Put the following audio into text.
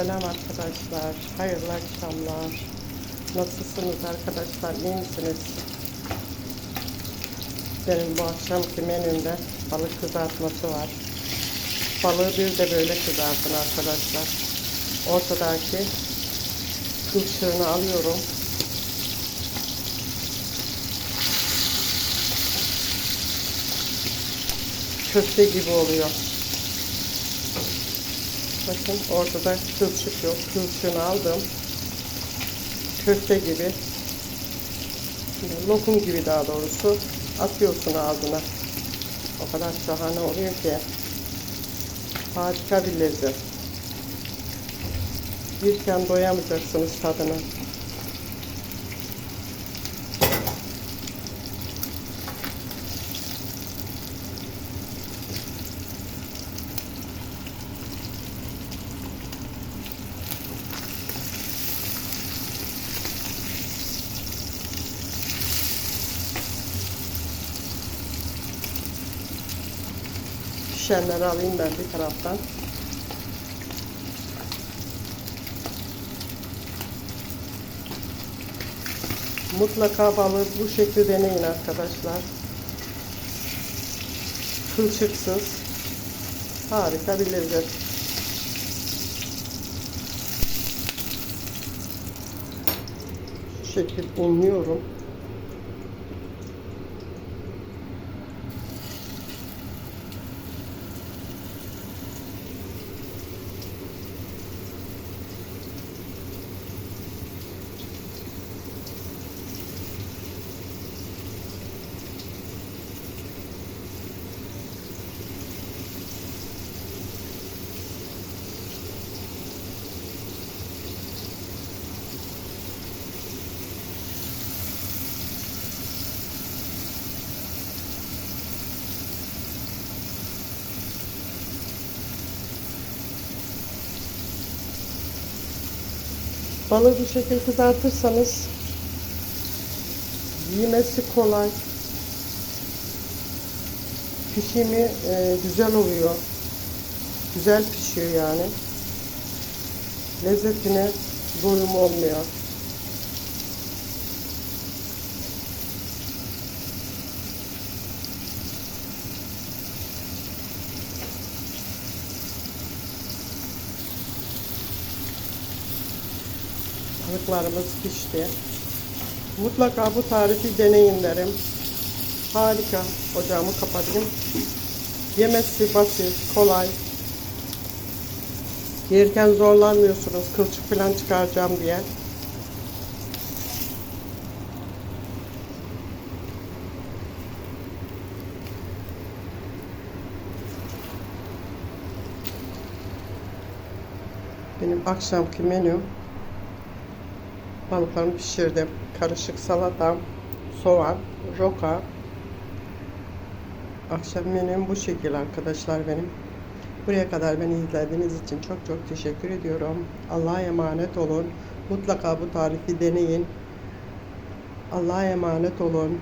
Selam arkadaşlar. Hayırlı akşamlar. Nasılsınız arkadaşlar? İyi misiniz? Benim bu akşamki menümde balık kızartması var. Balığı bir de böyle kızartın arkadaşlar. Ortadaki kılçığını alıyorum. Köfte gibi oluyor. Bakın ortada kılçık yok. Kılçığını aldım. Köfte gibi. Lokum gibi daha doğrusu. Atıyorsun ağzına. O kadar şahane oluyor ki. Harika bir lezzet. Yerken doyamayacaksınız tadına. Pişenleri alayım ben bir taraftan. Mutlaka balığı bu şekilde deneyin arkadaşlar. Kılçıksız. Harika bir lezzet. Şu şekil unluyorum. Balığı bu şekilde kızartırsanız yemesi kolay. Pişimi e, güzel oluyor. Güzel pişiyor yani. Lezzetine doyum olmuyor. Balıklarımız pişti. Mutlaka bu tarifi deneyin derim. Harika. Ocağımı kapatayım. Yemesi basit, kolay. Yerken zorlanmıyorsunuz kılçık falan çıkaracağım diye. Benim akşamki menüm balıklarımı pişirdim. Karışık salata, soğan, roka. Akşam menüm bu şekil arkadaşlar benim. Buraya kadar beni izlediğiniz için çok çok teşekkür ediyorum. Allah'a emanet olun. Mutlaka bu tarifi deneyin. Allah'a emanet olun.